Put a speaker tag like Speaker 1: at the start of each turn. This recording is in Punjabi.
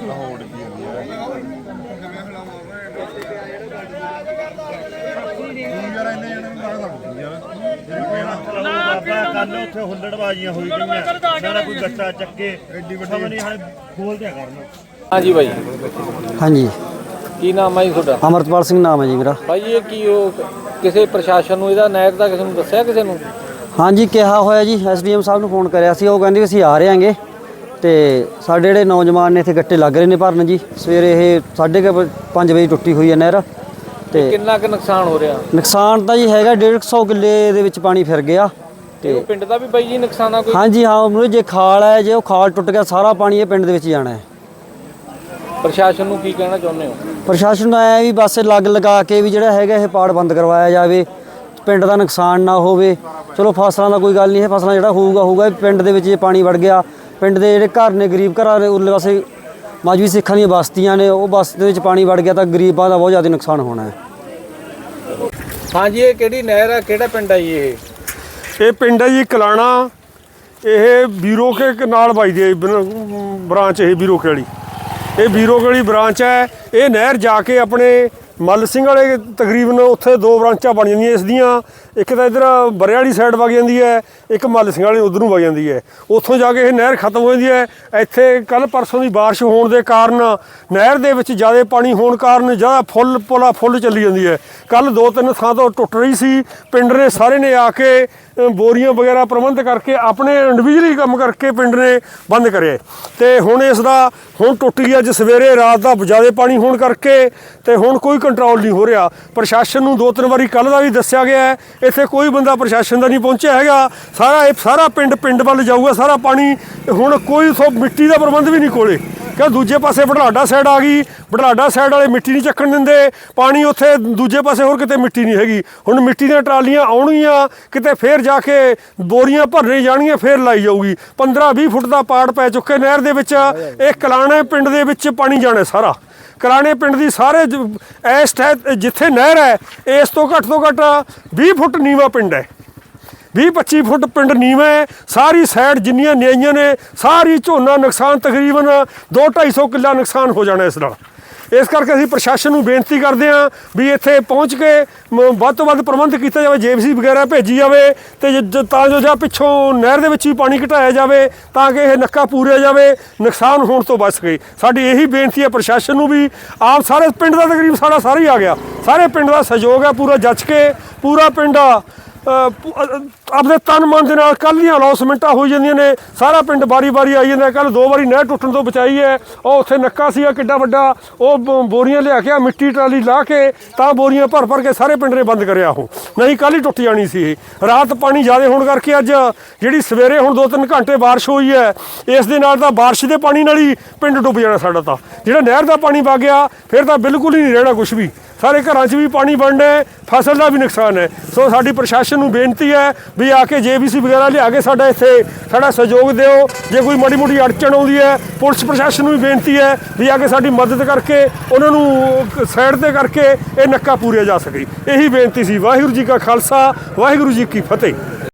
Speaker 1: ਲਾਹੌਰ ਦੀ ਯਾਰ ਇੰਨੇ ਜਣੇ ਨੂੰ ਗਾਲਾਂ ਲੱਗਦੀਆਂ ਯਾਰ ਕੱਲ ਉੱਥੇ ਹੁੱਲੜਬਾਜ਼ੀਆਂ ਹੋਈ ਗਈਆਂ ਮੇਰਾ ਕੋਈ ਗੱਟਾ ਚੱਕੇ। ਐਡੀ ਵੱਡੀ ਨਹੀਂ ਹਾਲੇ ਖੋਲ ਦਿਆ ਕਰਨ।
Speaker 2: ਹਾਂਜੀ ਬਾਈ।
Speaker 3: ਹਾਂਜੀ।
Speaker 2: ਕੀ ਨਾਮ ਹੈ ਜੀ ਤੁਹਾਡਾ?
Speaker 3: ਅਮਰਤਪਾਲ ਸਿੰਘ ਨਾਮ ਹੈ ਜੀ ਮੇਰਾ।
Speaker 2: ਬਾਈ ਇਹ ਕੀ ਉਹ ਕਿਸੇ ਪ੍ਰਸ਼ਾਸਨ ਨੂੰ ਇਹਦਾ ਨਹਿਰ ਦਾ ਕਿਸੇ ਨੂੰ ਦੱਸਿਆ ਕਿਸੇ ਨੂੰ?
Speaker 3: ਹਾਂਜੀ ਕਿਹਾ ਹੋਇਆ ਜੀ ਐਸਡੀਐਮ ਸਾਹਿਬ ਨੂੰ ਫੋਨ ਕਰਿਆ ਸੀ। ਉਹ ਕਹਿੰਦੇ ਵੀ ਅਸੀਂ ਆ ਰਹੇ ਹਾਂਗੇ। ਤੇ ਸਾਡੇ ਜਿਹੜੇ ਨੌਜਵਾਨ ਨੇ ਇੱਥੇ ਗੱਟੇ ਲੱਗ ਰਹੇ ਨੇ ਭਰਨ ਜੀ। ਸਵੇਰੇ ਇਹ 5:30 ਵਜੇ ਟੁੱਟੀ ਹੋਈ ਹੈ ਨਹਿਰ। ਤੇ
Speaker 2: ਕਿੰਨਾ ਕੁ ਨੁਕਸਾਨ ਹੋ ਰਿਹਾ?
Speaker 3: ਨੁਕਸਾਨ ਤਾਂ ਜੀ ਹੈਗਾ 150 ਕਿੱਲੇ ਦੇ ਵਿੱਚ ਪਾਣੀ ਫਿਰ ਗਿਆ।
Speaker 2: ਤੇ ਉਹ ਪਿੰਡ ਦਾ ਵੀ ਬਾਈ ਜੀ ਨੁਕਸਾਨ ਆ ਕੋਈ?
Speaker 3: ਹਾਂਜੀ ਹਾਂ ਉਹਨੂੰ ਜੇ ਖਾਲ ਹੈ ਜੇ ਉਹ ਖਾਲ ਟੁੱਟ ਗਿਆ ਸਾਰਾ ਪਾਣੀ ਇਹ ਪਿੰਡ ਦੇ ਵਿੱਚ ਜਾਣਾ ਹੈ।
Speaker 2: ਪ੍ਰਸ਼ਾਸਨ ਨੂੰ ਕੀ ਕਹਿਣਾ ਚਾਹੁੰਦੇ ਹੋ?
Speaker 3: ਪ੍ਰਸ਼ਾਸਨ ਨੂੰ ਆਇਆ ਵੀ ਬਸ ਲੱਗ ਲਗਾ ਕੇ ਵੀ ਜਿਹੜਾ ਹੈਗਾ ਇਹ ਪਾੜ ਬੰਦ ਕਰਵਾਇਆ ਜਾਵੇ ਪਿੰਡ ਦਾ ਨੁਕਸਾਨ ਨਾ ਹੋਵੇ। ਚਲੋ ਫਸਲਾਂ ਦਾ ਕੋਈ ਗੱਲ ਨਹੀਂ ਹੈ ਫਸਲਾਂ ਜਿਹੜਾ ਹੋਊਗਾ ਹੋਊਗਾ ਪਿੰਡ ਦੇ ਵਿੱਚ ਜੇ ਪਾਣੀ ਵੜ ਗਿਆ ਪਿੰਡ ਦੇ ਜਿਹੜੇ ਘਰ ਨੇ ਗਰੀਬ ਘਰਾਂ ਦੇ ਉਰਲੇ ਪਾਸੇ ਮਾਜਵੀ ਸਿੱਖਾਂ ਦੀਆਂ ਬਸਤੀਆਂ ਨੇ ਉਹ ਬਸਤੀ ਦੇ ਵਿੱਚ ਪਾਣੀ ਵੜ ਗਿਆ ਤਾਂ ਗਰੀਬਾਂ ਦਾ ਬਹੁਤ ਜ਼ਿਆਦਾ ਨੁਕਸਾਨ ਹੋਣਾ ਹੈ।
Speaker 2: ਹਾਂਜੀ ਇਹ ਕਿਹੜੀ ਨਹਿਰ ਆ ਕਿਹੜਾ ਪਿੰਡ ਆ ਜੀ ਇਹ?
Speaker 4: ਇਹ ਪਿੰਡ ਹੈ ਜੀ ਕਲਾਣਾ। ਇਹ ਬੀਰੋਕੇ ਨਾਲ ਵੱਜਦੀ ਹੈ ਬ੍ਰਾਂਚ ਇਹ ਬੀਰੋਕੇ ਵਾਲੀ। ਇਹ ਬੀਰੋਕੇ ਵਾਲੀ ਬ੍ਰਾਂਚ ਹੈ। ਇਹ ਨਹਿਰ ਜਾ ਕੇ ਆਪਣੇ ਮੱਲ ਸਿੰਘ ਵਾਲੇ ਤਕਰੀਬਨ ਉੱਥੇ ਦੋ ਬ੍ਰਾਂਚਾਂ ਬਣ ਜਾਂਦੀਆਂ ਇਸ ਦੀਆਂ। ਇੱਕ ਤਾਂ ਇਧਰ ਬਰੇ ਵਾਲੀ ਸਾਈਡ ਵਗ ਜਾਂਦੀ ਹੈ, ਇੱਕ ਮੱਲ ਸਿੰਘ ਵਾਲੀ ਉਧਰ ਨੂੰ ਵਗ ਜਾਂਦੀ ਹੈ। ਉੱਥੋਂ ਜਾ ਕੇ ਇਹ ਨਹਿਰ ਖਤਮ ਹੋ ਜਾਂਦੀ ਹੈ। ਇੱਥੇ ਕੱਲ ਪਰਸੋਂ ਦੀ ਬਾਰਿਸ਼ ਹੋਣ ਦੇ ਕਾਰਨ ਨਹਿਰ ਦੇ ਵਿੱਚ ਜ਼ਿਆਦਾ ਪਾਣੀ ਹੋਣ ਕਾਰਨ ਜ਼ਿਆਦਾ ਫੁੱਲ ਪੋਲਾ ਫੁੱਲ ਚੱਲੀ ਜਾਂਦੀ ਹੈ। ਕੱਲ ਦੋ ਤਿੰਨ ਥਾਂ ਤੋਂ ਟੁੱਟ ਰਹੀ ਸੀ। ਪਿੰਡ ਨੇ ਸਾਰੇ ਨੇ ਆ ਕੇ ਬੋਰੀਆਂ ਵਗੈਰਾ ਪ੍ਰਬੰਧ ਕਰਕੇ ਆਪਣੇ ਇੰਡੀਵਿਜੂਅਲੀ ਕੰਮ ਕਰਕੇ ਪਿੰਡ ਨੇ ਬੰਦ ਕਰਿਆ। ਤੇ ਹੁਣ ਇਸ ਦਾ, ਹੁਣ ਟੁੱਟ ਗਿਆ ਅੱਜ ਸਵੇਰੇ, ਰਾਤ ਦਾ ਜ਼ਿਆਦਾ ਪਾਣੀ ਹੋਣ ਕਰਕੇ ਤੇ ਹੁਣ ਕੋਈ ਕੰਟਰੋਲ ਨਹੀਂ ਹੋ ਰਿਹਾ। ਪ੍ਰਸ਼ਾਸਨ ਨੂੰ ਦੋ ਤਿੰਨ ਵਾਰੀ ਕੱਲ ਦਾ ਵੀ ਦੱਸਿਆ ਗਿਆ ਹੈ। ਇੱਥੇ ਕੋਈ ਬੰਦਾ ਪ੍ਰਸ਼ਾਸਨ ਦਾ ਨਹੀਂ ਪਹੁੰਚਿਆ ਹੈਗਾ। ਸਾਰਾ ਇਹ ਸਾਰਾ ਪਿੰਡ ਪਿੰਡ ਵੱਲ ਜਾਊਗਾ, ਸਾਰਾ ਪਾਣੀ। ਹੁਣ ਕੋਈ ਸੋ ਮਿੱਟੀ ਦਾ ਪ੍ਰਬੰਧ ਵੀ ਨਹੀਂ ਕੋਲੇ। ਕਿ ਦੂਜੇ ਪਾਸੇ ਬਢਲਾਡਾ ਸਾਈਡ ਆ ਗਈ। ਬਢਲਾਡਾ ਸਾਈਡ ਵਾਲੇ ਮਿੱਟੀ ਨਹੀਂ ਚੱਕਣ ਦਿੰਦੇ। ਪਾਣੀ ਉੱਥੇ ਦੂਜੇ ਪਾਸੇ ਹੋਰ ਕਿਤੇ ਮਿੱਟੀ ਨਹੀਂ ਹੈਗੀ। ਹੁਣ ਮਿੱਟੀ ਦੀਆਂ ਟਰਾਲੀਆਂ ਆਉਣਗੀਆਂ। ਕਿਤੇ ਫੇਰ ਜਾ ਕੇ ਬੋਰੀਆਂ ਭਰਨੇ ਜਾਣਗੀਆਂ, ਫੇਰ ਲਾਈ ਜਾਊਗੀ। 15 20 ਫੁੱਟ ਦਾ ਪਾੜ ਪੈ ਚੁੱਕੇ ਨਹਿਰ ਦੇ ਵਿੱਚ। ਇਹ ਕਲਾਣੇ ਪਿੰਡ ਦੇ ਵਿੱਚ ਪਾਣੀ ਜਾਣਾ ਸਾਰਾ। ਕਰਾਣੇ ਪਿੰਡ ਦੀ ਸਾਰੇ ਜ- ਇਸ ਟੈ- ਜਿੱਥੇ ਨਹਿਰ ਹੈ, ਇਸ ਤੋਂ ਘੱਟ ਤੋਂ ਘੱਟ 20 ਫੁੱਟ ਨੀਵਾ ਪਿੰਡ ਹੈ। 20 25 ਫੁੱਟ ਪਿੰਡ ਨੀਵਾਂ ਹੈ, ਸਾਰੀ ਸਾਈਡ ਜਿੰਨੀਆਂ ਨਿਆਈਆਂ ਨੇ, ਸਾਰੀ ਝੋਨਾ ਨੁਕਸਾਨ ਤਕਰੀਬਨ 2 250 ਕਿੱਲਾ ਨੁਕਸਾਨ ਹੋ ਜਾਣਾ ਇਸ ਨਾਲ। ਇਸ ਕਰਕੇ ਅਸੀਂ ਪ੍ਰਸ਼ਾਸਨ ਨੂੰ ਬੇਨਤੀ ਕਰਦੇ ਹਾਂ ਵੀ ਇੱਥੇ ਪਹੁੰਚ ਕੇ ਮ- ਵੱਧ ਤੋਂ ਵੱਧ ਪ੍ਰਬੰਧ ਕੀਤਾ ਜਾਵੇ ਜੇਬੀਸੀ ਵਗੈਰਾ ਭੇਜੀ ਜਾਵੇ ਤੇ ਜ- ਤਾਂ ਜੋ ਜਾਂ ਪਿੱਛੋਂ ਨਹਿਰ ਦੇ ਵਿੱਚ ਹੀ ਪਾਣੀ ਘਟਾਇਆ ਜਾਵੇ ਤਾਂ ਕਿ ਇਹ ਨੱਕਾ ਪੂਰਿਆ ਜਾਵੇ, ਨੁਕਸਾਨ ਹੋਣ ਤੋਂ ਬਚ ਸਕੇ। ਸਾਡੀ ਇਹੀ ਬੇਨਤੀ ਹੈ ਪ੍ਰਸ਼ਾਸਨ ਨੂੰ ਵੀ ਆਪ ਸਾਰੇ ਪਿੰਡ ਦਾ ਤਕਰੀਬ ਸਾਡਾ ਸਾਰਾ ਹੀ ਆ ਗਿਆ। ਸਾਰੇ ਪਿੰਡ ਦਾ ਸਹਿਯੋਗ ਹੈ, ਪੂਰਾ ਜੱਜ ਕੇ, ਪੂਰਾ ਪਿੰਡ ਆ। ਆਪਣੇ ਤਨ ਮਨ ਦੇ ਨਾਲ ਕੱਲ੍ਹ ਦੀਆਂ ਅਲੌਸਮੈਂਟਾਂ ਹੋ ਜਾਂਦੀਆਂ ਨੇ। ਸਾਰਾ ਪਿੰਡ ਬਾਰੀ-ਬਾਰੀ ਆਈ ਜਾਂਦਾ। ਕੱਲ ਦੋ ਵਾਰੀ ਨਹਿਰ ਟੁੱਟਣ ਤੋਂ ਬਚਾਈ ਹੈ। ਉਹ ਉੱਥੇ ਨੱਕਾ ਸੀਗਾ ਕਿੱਡਾ ਵੱਡਾ। ਉਹ ਬ- ਬੋਰੀਆਂ ਲਿਆ ਕੇ ਆ ਮਿੱਟੀ ਟਰਾਲੀ ਲਾ ਕੇ ਤਾਂ ਬੋਰੀਆਂ ਭਰ-ਭਰ ਕੇ ਸਾਰੇ ਪਿੰਡ ਨੇ ਬੰਦ ਕਰਿਆ ਉਹ। ਨਹੀਂ ਕੱਲ ਹੀ ਟੁੱਟ ਜਾਣੀ ਸੀ ਇਹ। ਰਾਤ ਪਾਣੀ ਜ਼ਿਆਦਾ ਹੋਣ ਕਰਕੇ ਅੱਜ ਜਿਹੜੀ ਸਵੇਰੇ ਹੁਣ 2-3 ਘੰਟੇ ਬਾਰਿਸ਼ ਹੋਈ ਹੈ, ਇਸ ਦੇ ਨਾਲ ਤਾਂ ਬਾਰਿਸ਼ ਦੇ ਪਾਣੀ ਨਾਲ ਹੀ ਪਿੰਡ ਡੁੱਬ ਜਾਣਾ ਸਾਡਾ ਤਾਂ। ਜਿਹੜਾ ਨਹਿਰ ਦਾ ਪਾਣੀ ਵਗ ਗਿਆ, ਫਿਰ ਤਾਂ ਬਿਲਕੁਲ ਹੀ ਨਹੀਂ ਰਹਿਣਾ ਕੁਝ ਵੀ। ਸਾਰੇ ਘਰਾਂ 'ਚ ਵੀ ਪਾਣੀ ਬਣਨਾ ਹੈ, ਫਸਲ ਦਾ ਵੀ ਨੁਕਸਾਨ ਹੈ। ਸੋ ਸਾਡੀ ਪ੍ਰਸ਼ਾਸਨ ਨੂੰ ਬੇਨਤੀ ਹੈ ਵੀ ਆ ਕੇ ਜੇਬੀਸੀ ਵਗੈਰਾ ਲਿਆ ਕੇ ਸਾਡਾ ਇੱਥੇ ਸਾਡਾ ਸਹਿਯੋਗ ਦਿਓ। ਜੇ ਕੋਈ ਮਾੜੀ ਮੋਟੀ ਅੜਚਣ ਆਉਂਦੀ ਹੈ, ਪੁਲਿਸ ਪ੍ਰਸ਼ਾਸਨ ਨੂੰ ਵੀ ਬੇਨਤੀ ਹੈ ਵੀ ਆ ਕੇ ਸਾਡੀ ਮਦਦ ਕਰਕੇ, ਉਹਨਾਂ ਨੂੰ ਸਾਈਡ ਤੇ ਕਰਕੇ ਇਹ ਨੱਕਾ ਪੂਰਿਆ ਜਾ ਸਕੇ। ਇਹੀ ਬੇਨਤੀ ਸੀ। ਵਾਹਿਗੁਰੂ ਜੀ ਕਾ ਖਾਲਸਾ, ਵਾਹਿਗੁਰੂ ਜੀ ਕੀ ਫਤਿਹ।